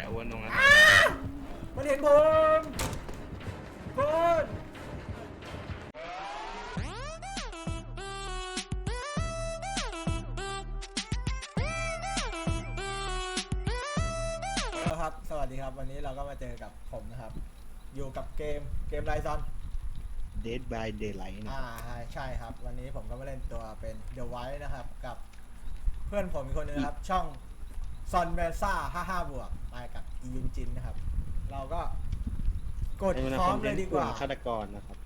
แต่อ้วนตรงนั้นมันเห็นผมคุณครับ สวัสดีครับ วันนี้เราก็มาเจอกับผมนะครับ อยู่กับเกมเกมไรซอน Dead by Daylight นะอ่าใช่ครับ วันนี้ผมก็มาเล่นตัวเป็น The White นะครับ กับเพื่อนผมอีกคนนึงนะครับ ช่อง ซอนเมซ่า55บวกมากับอียุนจินนะครับ เราก็กดในวันพร้อคมอนเทเลนยต์ดีกกลุ่ว่ามฆาตกรนะครับ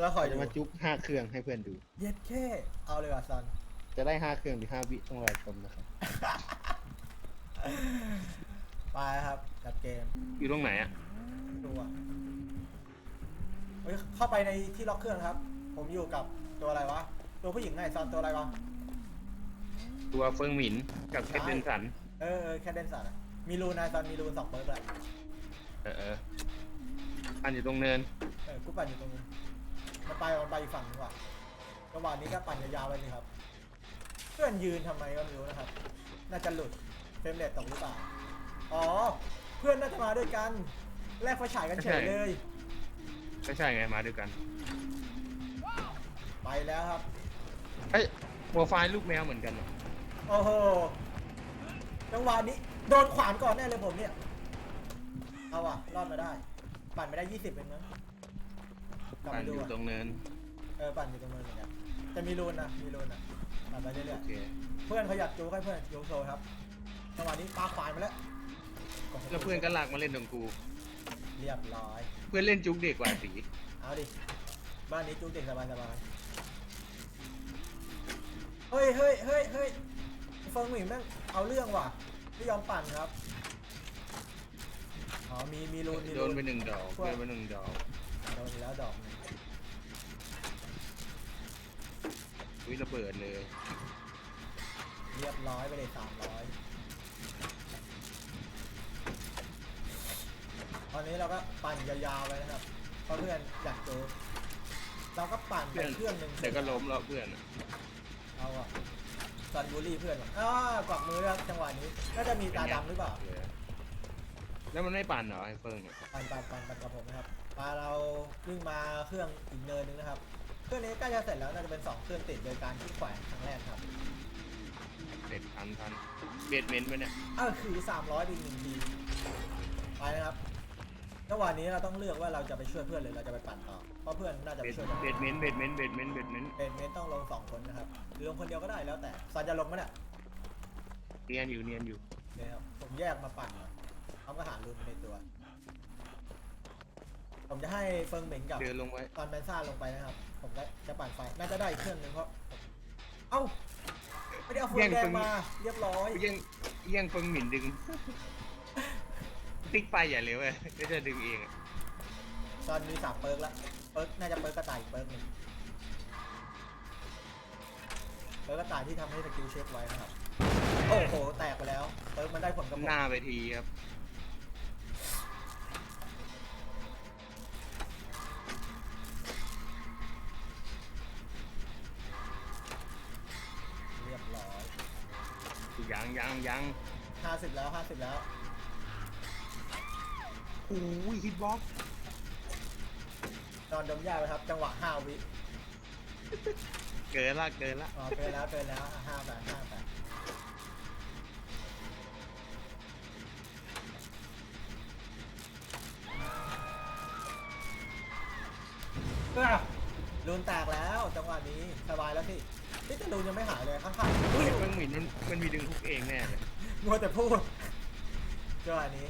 แล้วคอยจะดูมาจุ๊บห้าเครื่องให้เพื่อนดู เย็ดแค่เอาเลยว่ะซอน จะได้ห้าเครื่องหรือห้าวิต้องรอชมนะครับไปครับกับเกม อยู่ตรงไหนอะดูอะเฮ้ยเข้าไปในที่ล็อกเครื่องครับ ผมอยู่กับตัวอะไรวะ ตัวผู้หญิงไงซอนตัวอะไรวะ ตัวเฟิงหมินกับเคทเดนสัน เออเออแค่เดนสันอะมีรูนนายซอนมีรูนสองเปิร์กเลยเออเอออันอยู่ตรงเนิน เออกูปั่นอยู่ตรงนี้มันไปมันไปอีกฝั่งนึงว่ะระหว่างนี้ก็ปั่นยาวๆไปเลยครับ เพื่อนยืนทำไมก็ไม่รู้นะครับ น่าจะหลุดเฟรมเรทตกหรือเปล่าอ๋อ เพื่อนน่าจะมาด้วยกันแลกไฟฉายกันเฉยเลย ก็ใช่ไงมาด้วยกันไปแล้วครับเฮ้ยโปรไฟล์ลูกแมวเหมือนกันเหรอ โอ้โหจังหวะนี้โดนขวานก่อนแน่เลยผมเนี่ย เอาอะรอดมาได้ ปั่นไปได้ยี่สิบเองมั้งกลับปั่มานดูอยู่อะตรงเนินเออปั่นอยู่ตรงนั้นเหมือนกันแต่มีรูนนะมีรูนนะปั่นไปเรื่โออยเคๆเพื่อนเขาอยากจูให้เพื่อนจูโซครับจังหวะนี้ปาขวานมาแล้วแล้วเพื่อนก็ลากมาเล่นตรงกู เรียบร้อย เพื่อนเล่นจุกเด็กกว่าสีเอาดิ บ้านนี้จูเด็กสบายสบายๆเฮ้ยเฮ้ยเฮ้ยเฮ้ย เฟิงหมิงแม่งเอาเรื่องว่ะไม่ยอมปั่นครับอ๋อมีมีรูนมีโดรูนนไปหนึ่งดอกเพื่อนไปหนึ่งดอกโดนไปแล้วดอกหนึ่งวิระเบิดเลยเรียบร้อยไปเลยสามร้อยตอนนี้เราก็ปั่นยาวๆไปนะครับเพราะเพื่อนอยากเจอเราก็ปั่นไปเพื่อนเครื่องหนึ่งเดี๋ยวก็ล้มแล้วเพื่อนอะเอาอะ ซันบูลลี่เพื่อนว่ะอ้ากวักมือแล้วจังหวะนี้ น่าจะมีตาดำหรือเปล่า แล้วมันไม่ปั่นเหรอไอ้เฟิงเนี่ยปั่นปั่นปั่นปั่นกับผมนะครับปาเราวิ่งมาเครื่องอีกเนินนึงนะครับ เครื่องนี้ใกล้จะเสร็จแล้วน่าจะเป็นสองเครื่องติดโดยการที่แขวนครั้งแรกครับเด็ดทันทันเบดเมนต์ไปเนี่ยอ้าวคือ 300เป็นหนึ่งทีไปนะครับจังหวะนี้เราต้องเลือกว่าเราจะไปช่วยเพื่อนหรือเราจะไปปั่นต่อ เพราะเพื่อนน่าจะเบไปดช่วยเราเบดเมนต์เบดเมนต์เบดเมนต์เบดเมนต์เป็นเมนต้องลงสองคนนะครับหรือลงคนเดียวก็ได้แล้วแต่ซันจะลงไหมเนี่ยเนียนอยู่เนียนอยู่เนี่ยครับผมแยกมาปั่นก่อนพร้อมกับหารรุนในตัว ผมจะให้เฟิงเหม็งกับ เดินลงไว้ตอนแมนซ่าลงไปนะครับ ผมก็จะปั่นไฟ น่าจะได้อีกเครื่องหนึ่งเพราะ เอ้า ไม่ได้เอาฟืนแดงมา เรียบร้อยเยี่ยงเยี่ยงเฟิงหมินดึง ติ๊กไปอย่าเร็วเลยก็จะดึงเองอะตอนมีสามเปิร์กแล้วเปิร์กน่าจะเปิร์กกระต่ายอีกเปิร์กหนึ่งเปิร์กกระต่ายที่ทำให้สกิลเช็คไว้นะครับ โอ้โห แตกไปแล้ว เปิร์กมันได้ผลกับผมหน้าไปทีครับ เรียบร้อยยังยังยังห้าสิบแล้วห้าสิบแล้ว โอ้ยฮิตบ็อกซ์น อนดมยาไปครับ จังหวะห้าวิเกินละเกินละอ๋อเกินแล้วเกินแล้วห้าแปดห้าแปดลูนแตกแล้วจังหวะนี้สบายแล้วสินี่แต่ลูนยังไม่หายเลยข้างๆอุ้ยเฟิงหมินมันมันมีดึงฮุกเองแน่เลยมัวแต่พูดจังหวะนี้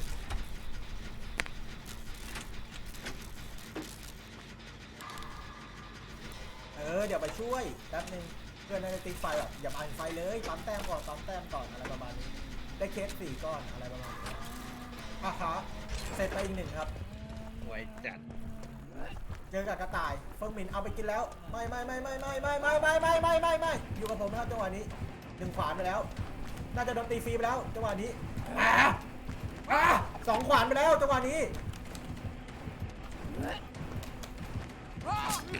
เออเดี๋ยวไป ช่วยแป๊บนึงเพื่อนน่าจะตีไฟแบบอย่าอ่านไฟเลยปั๊มแต้มก่อนปั๊มแต้มก่อนอะไรประมาณนี้ได้เคสสี่ก้อนอะไรประมาณนี้อะฮะเสร็จไปอีกหนึ่งครับไว้จัดเจอกับกระต่ายเฟิงหมินเอาไปกินแล้วไม่ไม่ไม่ไม่ไม่ไม่ไม่ไม่ไม่ไม่ไม่ไม่อยู่กับผมนะครับจังหวะนี้หนึ่งขวานไปแล้ว น่าจะโดนตีฟรีไปแล้วจังหวะนี้อ่าอ่าสองขวานไปแล้วจังหวะนี้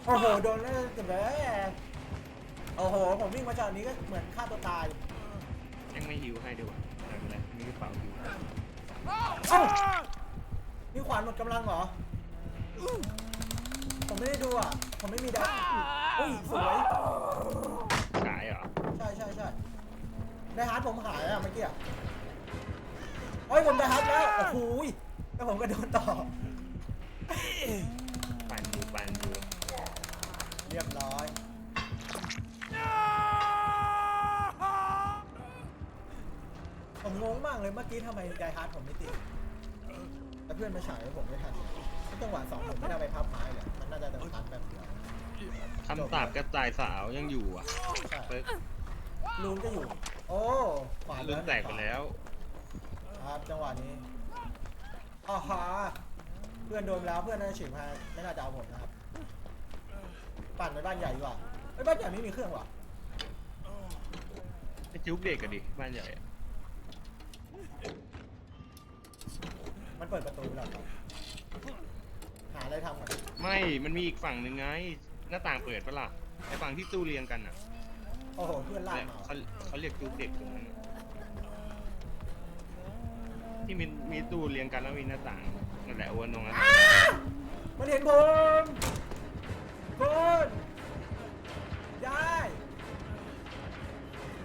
โอ้โห โดนแล้วเจ็บเลยโอ้โห ผมวิ่งมาจากนี้ก็เหมือนฆ่าตัวตายยังไม่ฮิวให้ดีกว่าไม่เป็นไรมีานี่ขวานหมดกำลังเหรอ ผมไม่ได้ดูอะ ผมไม่มีดาอุ้ยสวยสายเหรอใช่ใช่ใช่ไดฮาร์ดผมหายอะเมื่อกี้อะโอ้ยผมไดฮาร์ดแล้ว โอ้โหยแล้วผมก็โดนต่อ ปั่นอยู่ปั่นอยู่ เรียบร้อย ผมงงมากเลยเมื่อกี้ทำไมไดฮาร์ดผมไม่ติดแต่เพื่อนมาฉายให้ผมไม่ทันเลยจังหวะสองผมไม่ได้ไปพับไม้เลยมันน่าจะต้องทันแป๊บเดียวคำสาบกระต่ายสาวยังอยู่อะใช่เปิดลูนก็อยู่ โอ้ขวานลุ้นแตกไปแล้ว ครับจังหวะนี้อ๋อฮะเพื่อนโดนแล้วเพื่อนน่าจะฉีกมาไม่น่าจะเอาผมนะครับ ปั่นไปบ้านใหญ่ดีกว่าไอ้ยบ้านใหญ่ไม่มีเครื่องว่ะไอ้จุ๊กเด็กกันดิบ้านใหญ่อะมันเปิดประตูแล้วครับหาอะไรทำก่อนไม่ มันมีอีกฝั่งหนึ่งไง หน้าต่างเปิดปะล่ะไอ้ฝั่งที่ตู้เรียงกันอะโอ้โหเพื่อนลากแต่มาเขาเขาเรียกจุ๊กเด็กตรงนั้นอะที่มีมีตู้เรียงกันแล้วมีหน้าต่างนั่นแหละวนตรงนั้นมันเห็นผม คุณยาย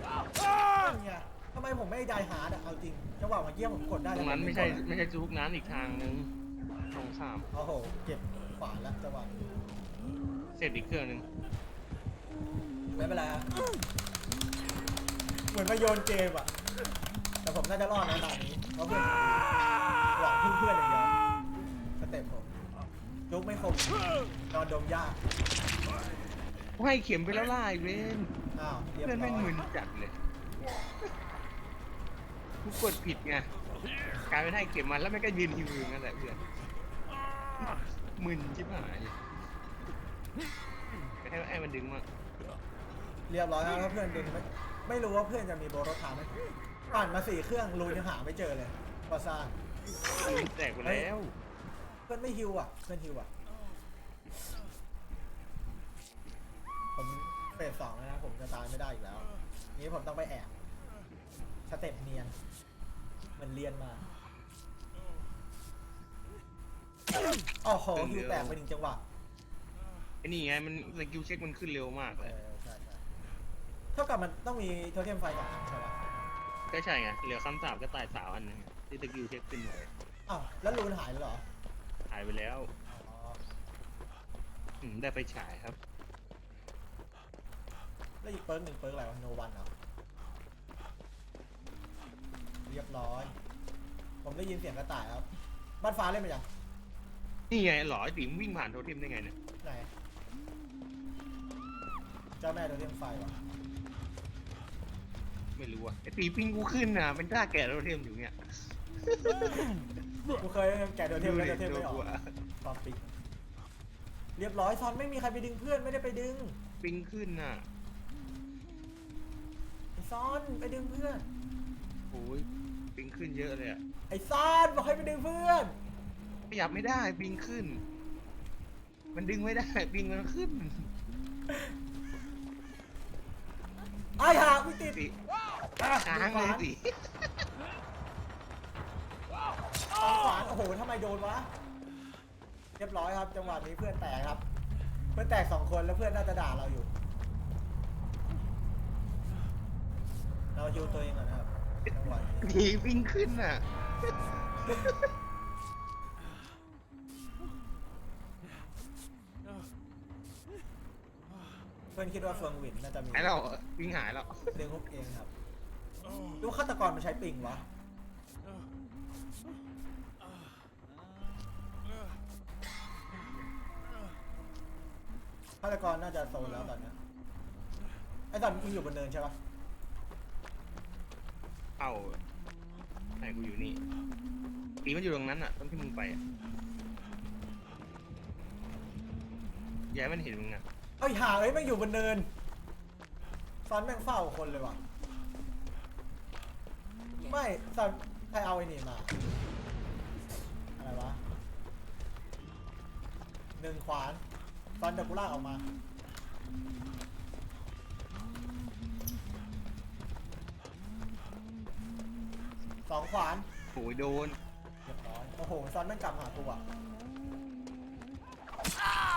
นั่นไงทำไมผมไม่ได้หาร์ดอะเอาจริงจังหวะเมื่อกี้ผมกดได้ตรงนั้นไม่ใช่ไม่ใช่จุ๊กนั้นอีกทางนึงตรงข้ามโอ้โหเก็บขวานแล้วจังหวะนี้เสร็จอีกเครื่องหนึงไม่เป็นไรฮะเหมือนมาโยนเกมอะแต่ผมน่าจะรอดนะตอนนี้เพราะเพื่อนหวังพึ่งเพื่อนอย่างเดียวสเต็ปผม ยุกไม่คมนอนดมยากกูให้เข็มไปแล้วล่ะไอ้เวนอ้าวเรียบเพื่อนร้แม่งอยมึนจัดเลยกูกดผิดไงกลายเป็นให้เข็มมันแล้วแม่งก็ยืนฮิวอย่างนั่นแหละเพื่อนมึนชิบหายไปให้ไอ้มันดึงมาเรียบร้อยแล้วถ้าเพื่อนดึงไม่ไม่รู้ว่าเพื่อนจะมีโบรถทามไหมปั่นมาสี่เครื่องรูนยังหาไม่เจอเลยก็ซ่ามันแตกไปแล้วเพื่อนไม่ฮิวอะเพื่อนฮิวอะ ผมเฟสสองแล้วนะ ผมจะตายไม่ได้อีกแล้ว นี้ผมต้องไปแอบสเต็ปเนียนมันเรียนมาโอ้โหฮิวแตกไปหนึ่งจังหวะ ไอ้นี่ไงมันสกิลเช็คมันขึ้นเร็วมากเอเลยอใช่ใช่เท่ากับมันต้องมีโทเทมไฟกับอันใช่ไหมก็ใช่ไงเหลือคำสาบก็ตายสาวอันหนึงที่สกิลเช็คขึ้นหน่อยอ้าวแล้วรูนหายแล้วเหรอหายไปแล้วอ๋ออืมได้ไปฉายครับ แล้วอีกเปิร์กหนึ่งเปิร์กอะไรวะโนวันเหรอเรียบร้อย ผมได้ยินเสียงกระต่ายครับ บ้านฟ้าเล่นไปยังนี่ไงหรอไอ้ติ๋มวิ่งผ่านโทเทมได้ไงเนี่ยไหนเจ้าแม่โทเทมไฟวะไม่รู้อะไอ้ตีปิงกูขึ้นน่ะเป็นท่าแก่โทเทมอยู่เนี่ย กูเคยแกะโทเทมแล้วโทเทมไม่ออกดูดิตอนปิดเรียบร้อยซอนไม่มีใครไปดึงเพื่อนไม่ได้ไปดึงปิงขึ้นน่ะไอ้ซอนไปดึงเพื่อนโอ้ยปิงขึ้นเยอะเลยอะไอ้ซอนบอกให้ไปดึงเพื่อนขยับไม่ได้ปิงขึ้น มันดึงไม่ได้ปิงมันขึ้นไอ้ห่าไม่ติดสิอะค้างดึเลยขวานสิ เอาขวาน โอ้โหทำไมโดนวะ เรียบร้อยครับ จังหวะนี้เพื่อนแตกครับ เพื่อนแตกสองคนแล้วเพื่อนน่าจะด่าเราอยู่ เราฮิวตัวเองก่อนนะครับจังหวะนี้ดีปิงขึ้นน่ะ เพื่อนคิดว่าเฟิงหวินน่าจะมีหายแล้วปิงหายแล้ว เลี้ยงฮุกเองครับ ดูฆาตกรมันใช้ปิงวะ ฆาตกรน่าจะโซนแล้วตอนเนี้ยไอ้ตอนมึงอยู่บนเนินใช่ปะเอ้าไหนกูอยู่นี่ปีมันอยู่ตรงนั้นอะตรงที่มึงไปอะอย้ายมันเห็นมึงอะเอ้ยหาเอ้ยแม่งอยู่บนเนินซอนแม่งเฝ้าคนเลยว่ะ ไม่ซอนใครเอาไอ้นี่มา อะไรวะหนึ่งขวาน ซอนเดยวกูลากออกมาสองขวานโอ้ยโดนเรียบร้อยโอ้โหซอนแม่งกลับหากูอะ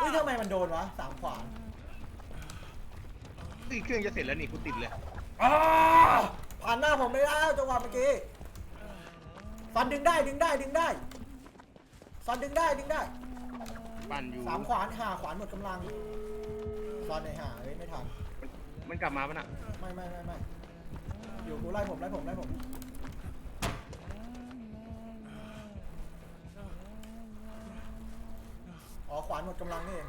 อุ้ยทำไมมันโดนวะสามขวานตีเครื่องจะเสร็จแล้วนี่กูติดเลยอ้าผ่านหน้าผมไม่ได้จังหวะเมื่อกี้ซอนดึงได้ดึงได้ดึงได้ซอนดึงได้ดึงได้ ปั่นอยู่ สามขวานหาขวานหมดกำลังซอนในหาเอ้ยไม่ทันมันกลับมาปะน่ะไม่ไม่ไม่ไม่อยู่กูไล่ผมไล่ผมไล่ผมอ๋อขวานหมดกำลังนี่เอง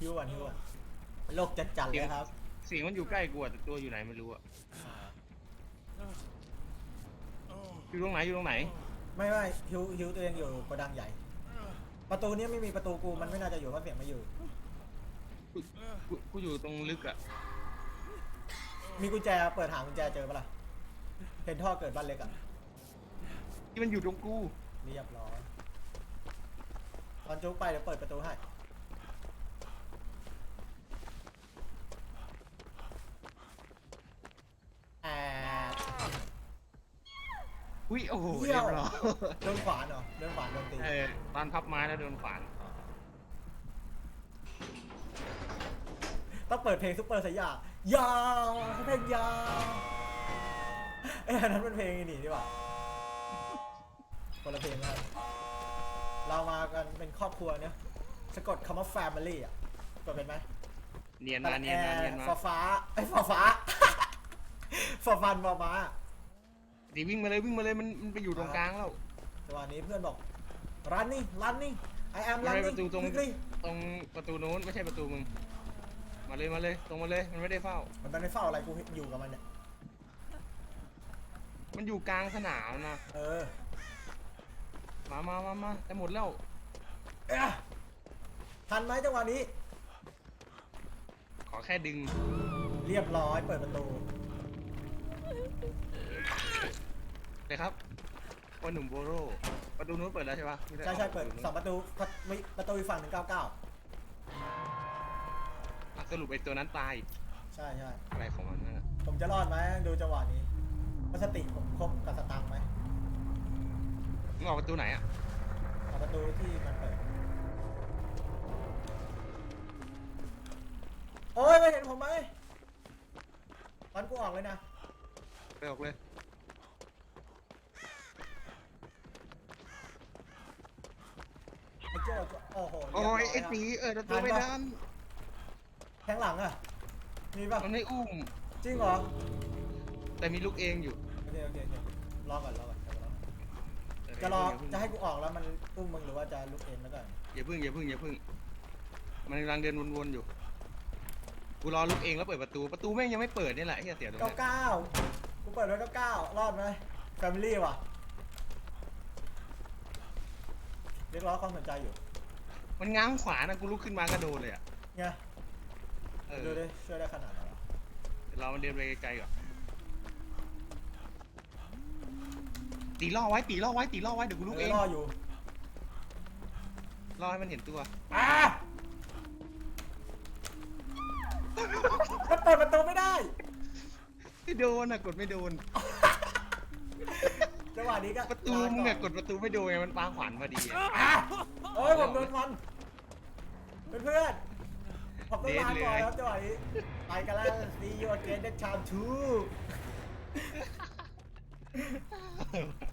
ฮิวก่อนฮิวก่อนโลกจัดจัดๆเลยครับ เสียงมันอยู่ใกล้กูอะแต่ตัวอยู่ไหนไม่รู้อะ อยู่ตรงไหนอยู่ตรงไหน ไม่ไม่ฮิวฮิวตัวเองอยู่โกดังใหญ่ ประตูนี้ไม่มีประตูกูมันไม่น่าจะอยู่เพราะเสียงไม่อยู่ กูกูกูอยู่ตรงลึกอะมีกุญแจเปิดหากุญแจเจอปะล่ะเห็นท่อเกิดบ้านเล็กอะที่มันอยู่ตรงกูเรียบร้อยตอนจุกไปเดี๋ยวเปิดประตูให้แอบ อุ้ยโอ้โหเหี้เรียยวบร้อยโดนขวานเหรอโดนขวานโดนตีเออตอนพับไม้แล้วโดนขวานต้องเปิดเพลงซุปเปอร์สยามยาวเพลงยาวเอ้ยอันนั้นเป็นเพลงไอ้นี่ดีกว่าคนละเพลงนะครับเรามากันเป็นครอบครัวเนี่ยสะกดคำว่า family อะกดเป็นไหม เนียนมาเนียนมาเนียนมา ฟ้าฟ้าไอ้ยฟ้าฟ้า ฟ้าฟันฟ้าฟ้า ดีวิ่งมาเลยวิ่งมาเลยมันมันไปอยู่ตรงกลางแล้วจังหวะนี้เพื่อนบอกรันนี่รันนี่ I am มันไม่ running ประตูตรง quickly ตรงประตูนู้นไม่ใช่ประตูมึง มาเลยมาเลยตรงมาเลยมันไม่ได้เฝ้า มันไม่เฝ้าอะไรกูอยู่กับมันเนี่ยมันอยู่กลางสนามนะเออมามามามาจะหมดแล้วเอ๊ะทันไหมจังหวะนี้ ขอแค่ดึง เรียบร้อยเปิดประตู เลยครับว่าหนุ่มโบโรประตูนู้นเปิดแล้วใช่ปะไม่ไใช่ใช่เปิดกประตูนู้นสองประตูประมีประตูอีกฝั่งหนึ่งเก้าเก้าอะสรุปไอ้ตัวนั้นตายใช่ใช่อะไรของมันนั่นน่ะผมจะรอดไหมดูจังหวะนี้ว่าสติผมครบกับสตังค์ไหมมึงออกประตูไหนอะเอาประตูที่มันเปิดโอ้ยไม่เห็นผมไหมตอนกูออกเลยนะไปออกเลย ไอ้ โจ้โอ้โหโอ้ยเรีไอ้บร้ตีครับเออประตูไม่ทันแทงหลังอะ มีป่ะ มันไม่อุ้ม จริงเหรอ แต่มีลูกเองอยู่โอเคโอเคโอเครอก่อนรอก่อนเดี๋ยวรอจะรอ จะให้กูออกแล้วมันอุ้มมึงหรือว่าจะลุกเองแล้วก่อนอย่าพึ่งอย่าพึ่งอย่าพึ่ง มันกำลังเดินวนๆอยู่ กูรอลูกเองแล้วเปิดประตู ประตูแม่งยังไม่เปิดนี่แหละไอ้เหี้ยเสียตรงเก้านี้เก้ากูเปิดไว้เก้าเก้ารอดไหมแฟมิลี่ว่ะ เรียกร้องความสนใจอยู่ มันง้างขวานะกูลุกขึ้นมาก็โดนเลยอะไงเออดูดิช่วยได้ขนาดไหนวะเดี๋ยวเรามันเดินไปไกลๆก่อนตีล่อไว้ตีล่อไว้ตีล่อไว้เดี๋ยวกูลุกเอเอองรออยู่ล่อให้มันเห็นตัวอะมันเปิดประตูไม่ได้ไม่โดนอะกดไม่โดน จังหวะนี้ก็ประตูมึงอะกดประตูไม่โดนไงมันปาขวานพอดีอะอะโอ้ยผมโดนฟันเพื่อนๆผมต้องลาก่อนครับจังหวะนี้ไปกันแล้ว see you again next time too ไป